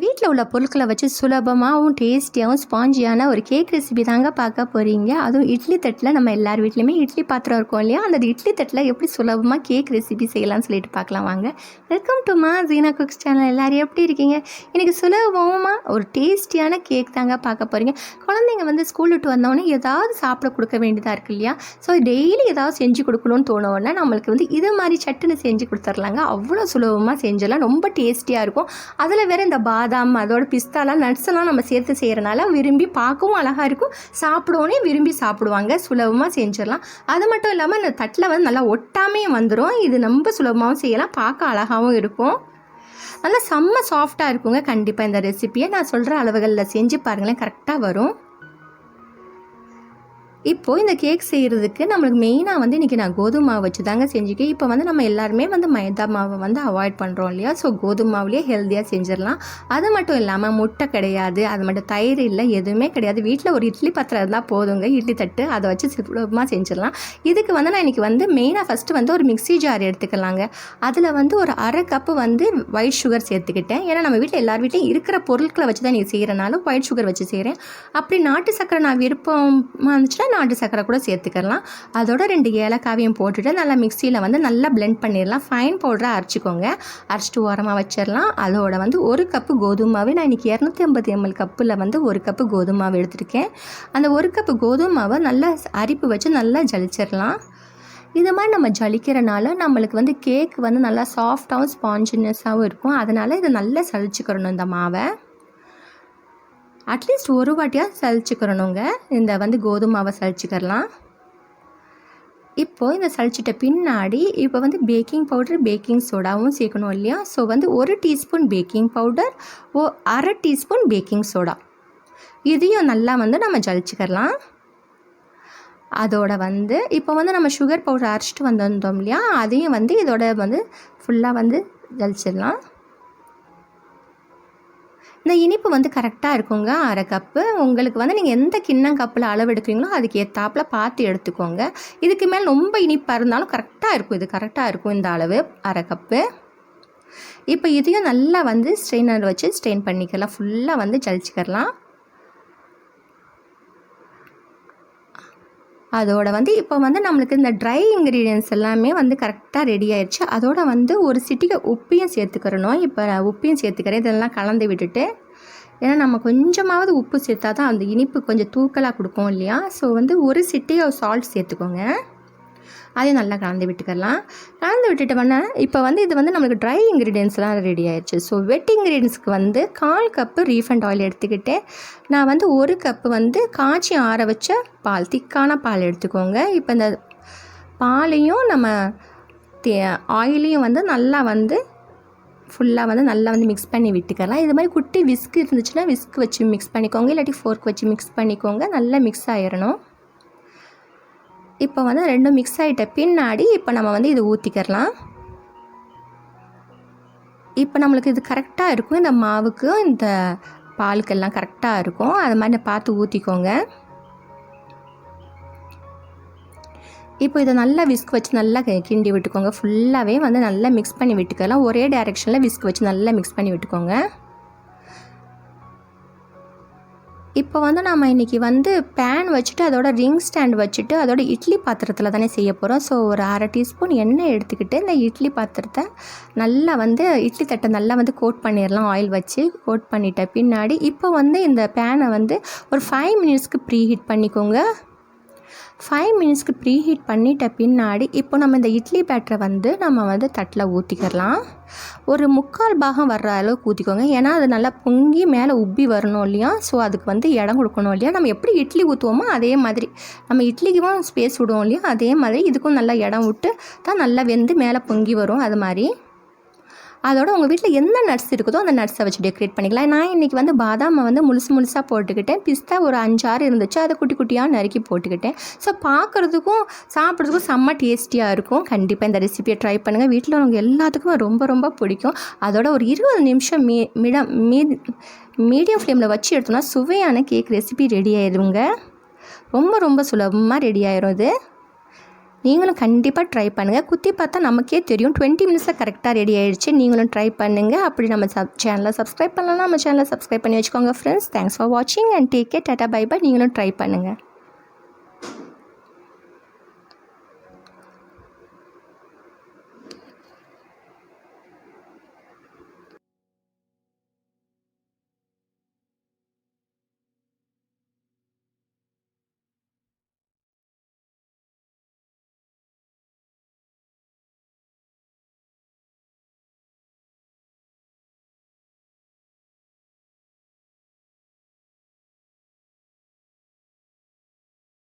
வீட்டில் உள்ள பொருட்களை வச்சு சுலபமாகவும் டேஸ்டியாகவும் ஸ்பாஞ்சியான ஒரு கேக் ரெசிபி தாங்க பார்க்க போகிறீங்க அதுவும் இட்லி தட்டில் நம்ம எல்லார் வீட்லேயுமே இட்லி பாத்திரம் இருக்கும் இல்லையா? அந்த இட்லி தட்டில் எப்படி சுலபமாக கேக் ரெசிபி செய்யலாம்னு சொல்லிட்டு பார்க்கலாம் வாங்க. வெல்கம் டு மா ஜீனா குக்ஸ் சேனல் எல்லோரும் எப்படி இருக்கீங்க? இன்றைக்கி சுலபமாக ஒரு டேஸ்டியான கேக் தாங்க பார்க்க போகிறீங்க குழந்தைங்க வந்து ஸ்கூல் விட்டு வந்தோடனே ஏதாவது சாப்பிட கொடுக்க வேண்டியதாக இருக்கு இல்லையா? ஸோ டெய்லி ஏதாவது செஞ்சு கொடுக்கணும்னு தோணுவோன்னா நம்மளுக்கு வந்து இது மாதிரி சட்டுன்னு செஞ்சு கொடுத்துர்லாங்க. அவ்வளோ சுலபமாக செஞ்சலாம். ரொம்ப டேஸ்டியாக இருக்கும். அதில் வேறு இந்த பாதாம் அதோட பிஸ்தாலாம் நட்ஸெல்லாம் நம்ம சேர்த்து செய்கிறனால விரும்பி பார்க்கவும் அழகாக இருக்கும். சாப்பிடவுனே விரும்பி சாப்பிடுவாங்க. சுலபமாக செஞ்சிடலாம். அது மட்டும் இல்லாமல் இந்த தட்டில் வந்து நல்லா ஒட்டாமையும் வந்துடும் இது ரொம்ப சுலபமாகவும் செய்யலாம். பார்க்க அழகாகவும் இருக்கும். நல்லா செம்ம சாஃப்டாக இருக்குங்க. கண்டிப்பாக இந்த ரெசிப்பியை நான் சொல்கிற அளவுகளில் செஞ்சு பாருங்களேன். கரெக்டாக வரும். இப்போது இந்த கேக் செய்கிறதுக்கு நம்மளுக்கு மெயினாக வந்து இன்றைக்கி நான் கோதுமை மாவு வச்சு தாங்க செஞ்சுக்கேன். இப்போ வந்து நம்ம எல்லாருமே வந்து மைதா மாவை வந்து அவாய்ட் பண்ணுறோம் இல்லையா? ஸோ கோதுமை மாவுலேயே ஹெல்த்தியாக செஞ்சிடலாம். அது மட்டும் இல்லாமல் முட்டை கிடையாது அது மட்டும் தயிர் இல்லை எதுவுமே கிடையாது. வீட்டில் ஒரு இட்லி பாத்திரம் இருந்தால் போதுங்க இட்லி தட்டு அதை வச்சு சுலபமாக செஞ்சிடலாம். இதுக்கு வந்து நான் இன்றைக்கி வந்து மெயினாக ஃபஸ்ட்டு வந்து ஒரு மிக்ஸி ஜார் எடுத்துக்கலாங்க. அதில் வந்து ஒரு அரை கப்பு வந்து ஒயிட் சுகர் சேர்த்துக்கிட்டேன். ஏன்னா நம்ம வீட்டில் எல்லார் வீட்டையும் இருக்கிற பொருட்களை வச்சு தான் நீங்கள் செய்கிறனால ஒயிட் சுகர் வச்சு செய்கிறேன் அப்படி நாட்டு சக்கரை நான் விருப்பமாக இருந்துச்சுன்னா நாட்டு சக்கரை கூட சேர்த்துக்கலாம். அதோட ரெண்டு ஏலக்காவையும் போட்டுட்டு நல்லா மிக்சியில் வந்து நல்லா பிளெண்ட் பண்ணிடலாம். ஃபைன் பவுடரை அரைச்சிக்கோங்க. அரைச்சிட்டு ஓரமாக வச்சிடலாம். அதோட வந்து ஒரு கப்பு கோதுமை நான் இன்றைக்கி இரநூத்தி ஐம்பது எம்எல் கப்பில் வந்து ஒரு கப்பு கோதுமாவை எடுத்துருக்கேன். எடுத்திருக்கேன் அந்த ஒரு கப்பு கோதுமாவை நல்லா அரிப்பு வச்சு நல்லா ஜலிச்சிடலாம். இது மாதிரி நம்ம ஜலிக்கிறனால நம்மளுக்கு வந்து கேக் வந்து நல்லா சாஃப்டாகவும் ஸ்பாஞ்சினஸாகவும் இருக்கும். அதனால் இதை நல்லா சலிச்சுக்கிறணும் இந்த மாவை. அட்லீஸ்ட் ஒரு வாட்டியாக சளிச்சுக்கிறணுங்க இந்த வந்து கோதுமாவை மாவை இப்போது இந்த சளிச்சிட்ட பின்னாடி இப்போ வந்து பேக்கிங் பவுடர் பேக்கிங் சோடாவும் சேர்க்கணும் இல்லையா? ஸோ வந்து ஒரு டீஸ்பூன் பேக்கிங் பவுடர் ஓ அரை டீஸ்பூன் பேக்கிங் சோடா இதையும் நல்லா வந்து நம்ம ஜலிச்சுக்கலாம் அதோட வந்து இப்போ வந்து நம்ம சுகர் பவுடர் அரைச்சிட்டு வந்திருந்தோம் இல்லையா? அதையும் வந்து இதோட வந்து ஃபுல்லாக வந்து ஜலிச்சிடலாம் இந்த இனிப்பு வந்து கரெக்டாக இருக்குங்க அரை கப்பு உங்களுக்கு வந்து நீங்கள் எந்த கிண்ணம் கப்பில் அளவு எடுக்கிறீங்களோ அதுக்கு ஏற்றாப்பில் பார்த்து எடுத்துக்கோங்க. இதுக்கு மேலே ரொம்ப இனிப்பாக இருந்தாலும் கரெக்டாக இருக்கும் இது கரெக்டாக இருக்கும் இந்த அளவு அரை கப்பு இப்போ இதையும் நல்லா வந்து ஸ்ட்ரெயினர் வச்சு ஸ்ட்ரெயின் பண்ணிக்கலாம் ஃபுல்லாக வந்து ஜலிச்சுக்கலாம் அதோட வந்து இப்போ வந்து நம்மளுக்கு இந்த ட்ரை இன்க்ரீடியன்ஸ் எல்லாமே வந்து கரெக்டாக ரெடி ஆயிடுச்சு. அதோட வந்து ஒரு சிட்டிகை உப்பையும் சேர்த்துக்கிறணும். இப்போ நான் உப்பையும் சேர்த்துக்கிறேன். இதெல்லாம் கலந்து விட்டுட்டு. ஏன்னா நம்ம கொஞ்சமாவது உப்பு சேர்த்தா தான் அந்த இனிப்பு கொஞ்சம் தூக்கலாக கொடுக்கும் இல்லையா? ஸோ வந்து ஒரு சிட்டிகை சால்ட் சேர்த்துக்கோங்க. அதையும் நல்லா கலந்து விட்டுக்கலாம். கலந்து விட்டுட்டு பண்ண இப்போ வந்து இது வந்து நம்மளுக்கு ட்ரை இன்க்ரீடியன்ஸ்லாம் ரெடி ஆயிடுச்சு ஸோ வெட் இன்க்ரீடியன்ஸ்க்கு வந்து கால் கப்பு ரீஃபண்ட் ஆயில் எடுத்துக்கிட்டு நான் வந்து ஒரு கப்பு வந்து காய்ச்சி ஆற வச்ச பால் திக்கான பால் எடுத்துக்கோங்க. இப்போ இந்த பாலையும் நம்ம தே ஆயிலையும் வந்து நல்லா வந்து ஃபுல்லாக வந்து நல்லா வந்து மிக்ஸ் பண்ணி விட்டுக்கலாம். இது மாதிரி குட்டி விஸ்க் இருந்துச்சுன்னா விஸ்க் வச்சு மிக்ஸ் பண்ணிக்கோங்க. இல்லாட்டி ஃபோர்க் வச்சு மிக்ஸ் பண்ணிக்கோங்க. நல்லா மிக்ஸ் ஆயிடணும் இப்போ வந்து ரெண்டும் மிக்ஸ் ஆகிட்ட பின்னாடி இப்போ நம்ம வந்து இது ஊற்றிக்கிறலாம் இப்போ நம்மளுக்கு இது கரெக்டாக இருக்கும். இந்த மாவுக்கும் இந்த பாலுக்கெல்லாம் கரெக்டாக இருக்கும். அது மாதிரி பார்த்து ஊற்றிக்கோங்க இப்போ இதை நல்லா விஸ்க் வச்சு நல்லா கி- கிண்டி விட்டுக்கோங்க. ஃபுல்லாகவே வந்து நல்லா மிக்ஸ் பண்ணி விட்டுக்கலாம். ஒரே டைரெக்ஷனில் விஸ்க் வச்சு நல்லா மிக்ஸ் பண்ணி விட்டுக்கோங்க. இப்போ வந்து நம்ம இன்றைக்கி வந்து பேன் வச்சுட்டு அதோட ரிங் ஸ்டாண்ட் வச்சுட்டு அதோட இட்லி பாத்திரத்தில் தானே செய்ய போகிறோம் ஸோ ஒரு அரை டீஸ்பூன் எண்ணெய் எடுத்துக்கிட்டு இந்த இட்லி பாத்திரத்தை நல்லா வந்து இட்லி தட்டை நல்லா வந்து கோட் பண்ணிடலாம். ஆயில் வச்சு கோட் பண்ணிட்ட பின்னாடி இப்போ வந்து இந்த பேனை வந்து ஒரு ஃபைவ் மினிட்ஸ்க்கு ப்ரீ ஹீட் பண்ணிக்கோங்க. ஃபைவ் மினிட்ஸ்க்கு ப்ரீ ஹீட் பண்ணிட்ட பின்னாடி இப்போ நம்ம இந்த இட்லி பேட்டரை வந்து நம்ம வந்து தட்டில் ஊற்றிக்கிறலாம் ஒரு முக்கால் பாகம் வர்ற அளவுக்கு ஊற்றிக்கோங்க ஏன்னா அது நல்லா பொங்கி மேலே உப்பி வரணும் இல்லையா? ஸோ அதுக்கு வந்து இடம் கொடுக்கணும் இல்லையா? நம்ம எப்படி இட்லி ஊற்றுவோமோ அதே மாதிரி. நம்ம இட்லிக்கும் ஸ்பேஸ் விடுவோம் இல்லையா? அதே மாதிரி இதுக்கும் நல்லா இடம் விட்டு தான் நல்லா வெந்து மேலே பொங்கி வரும். அது மாதிரி. அதோட உங்கள் வீட்டில் எந்த நட்ஸ் இருக்குதோ அந்த நட்ஸை வச்சு டெக்கரேட் பண்ணிக்கலாம். நான் இன்றைக்கி வந்து பாதாமை வந்து முழுசு முழுசாக போட்டுக்கிட்டேன். பிஸ்தா ஒரு அஞ்சாறு இருந்துச்சு. அதை குட்டி குட்டியாக நறுக்கி போட்டுக்கிட்டேன். ஸோ பார்க்குறதுக்கும் சாப்பிட்றதுக்கும் செம்ம டேஸ்டியாக இருக்கும். கண்டிப்பாக இந்த ரெசிபியை ட்ரை பண்ணுங்கள் வீட்டில் உங்கள் எல்லாத்துக்குமே ரொம்ப ரொம்ப பிடிக்கும். அதோட ஒரு இருபது நிமிஷம் மீ மிடம் மீ மீடியம் ஃப்ளேமில் வச்சு எடுத்தோம்னா சுவையான கேக் ரெசிபி ரெடி ஆயிடுங்க ரொம்ப ரொம்ப சுலபமாக ரெடி ஆயிரும் இது. நீங்களும் கண்டிப்பாக ட்ரை பண்ணுங்கள் குத்தி பார்த்தா நமக்கே தெரியும். டுவெண்ட்டி மினிட்ஸில் கரெக்டாக ரெடி ஆகிடுச்சு நீங்களும் ட்ரை பண்ணுங்கள் அப்படி நம்ம சப் சேனலை சப்ஸ்கிரைப் பண்ணலாம் நம்ம சேனலை சப்ஸ்கிரைப் பண்ணி வச்சுக்கோங்க ஃப்ரெண்ட்ஸ் தேங்க்ஸ் ஃபார் வாட்சிங் and take care tata bye bye நீங்களும் ட்ரை பண்ணுங்கள்